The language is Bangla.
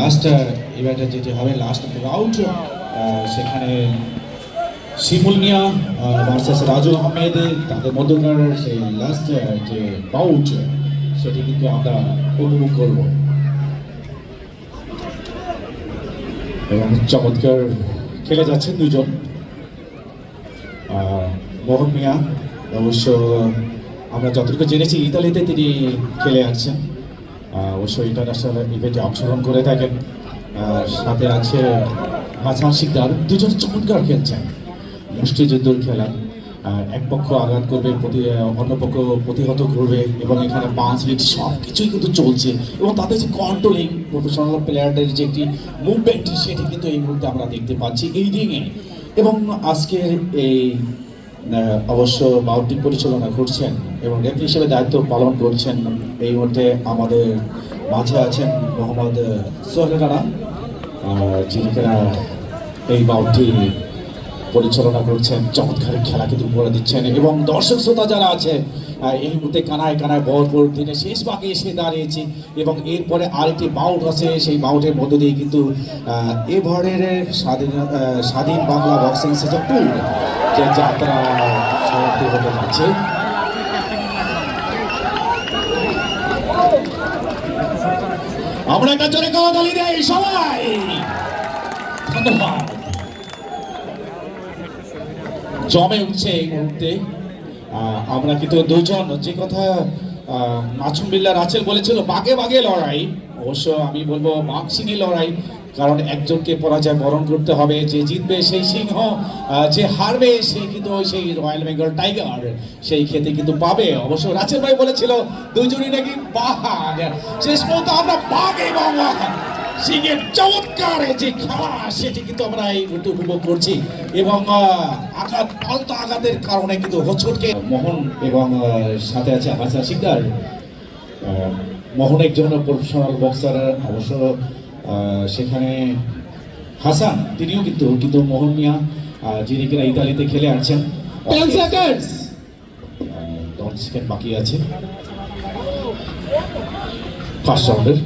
লাস্ট ইভেন্টে যেটি হবে, লাস্ট রাউন্ড সেখানে শিমুল মিয়া ভার্সেস রাজু আহমেদ, তাদের মধ্যকার সেই লাস্ট যে বাউট সেটি কিন্তু আমরা উপভোগ করব। এবং চমৎকার খেলে যাচ্ছেন দুজন। মোহন মিয়া, অবশ্য আমরা যতটুকু জেনেছি, ইতালিতে তিনি খেলে আসছেন। আহ, অবশ্য ইন্টারন্যাশনাল ইভেন্টে অংশগ্রহণ করে থাকেন। সাথে আছে হাসান শিকদার দুজন চমৎকার খেলছেন। মুষ্টিযুদ্ধর খেলা। এক পক্ষ আঘাত করবে প্রতি অন্য পক্ষ প্রতিহত করবে এবং এখানে পাঁচ মিনিট সব কিছুই কিন্তু চলছে এবং তাদের যে কন্ট্রোলিং প্রফেশনাল প্লেয়ারদের যে একটি মুভমেন্ট সেটি কিন্তু এই মুহূর্তে আমরা দেখতে পাচ্ছি এই রিংয়ে এবং আজকের এই অবশ্য বাউটি পরিচালনা করছেন এবং নেত্রী হিসেবে দায়িত্ব পালন করছেন এই মধ্যে আমাদের মাঝে আছেন মোহাম্মদ সোহেল রানা যিনি কিনা এই বাউটি পরিচালনা করছেন চমৎকার খেলা কিন্তু করে দিচ্ছেন এবং দর্শক শ্রোতা যারা আছে এই মুহূর্তে কানায় কানায় ভরপুর দিনে শেষ ভাগে এসে দাঁড়িয়েছি এবং এরপরে আরেকটি বাউট আছে সেই বাউটের মধ্য দিয়ে কিন্তু আহ, এবারের স্বাধীন স্বাধীন বাংলা বক্সিং সিজন টু যে যাত্রা সমাপ্তি হতে যাচ্ছে। আমরা একটা জোরে কওয়াতালি দেই সবাই। ধন্যবাদ। জমে উঠছে এই মুহূর্তে। আমরা কিন্তু দুজন, যে কথা মাসুম বিল্লা রাচেল বলেছিল, বাগে বাগে লড়াই। অবশ্য আমি বলব বাঘ লড়াই, কারণ একজনকে পরাজয় বরণ করতে হবে, যে জিতবে সেই সিংহ যে হারবে সে কিন্তু সেই রয়্যাল বেঙ্গল টাইগার, সেই খেতে কিন্তু পাবে। অবশ্য রাচেল ভাই বলেছিল, দুজনই নাকি বাঘ। শেষ পর্যন্ত আমরা বাঘ এবং সিংহের চমৎকার যে খেলা সেটি কিন্তু আমরা এই মুহূর্তে উপভোগ করছি। এবং আঘাত পাল্টা আঘাতের কারণে কিন্তু মোহন এবং সাথে আছে মোহন একজন প্রফেশনাল বক্সার অবশ্য সেখানে হাসান তিনিও কিন্তু কিন্তু মোহন মিয়া যিনি কিনা ইতালিতে খেলে দশ বাকি আছে। ফার্স্ট রাউন্ডের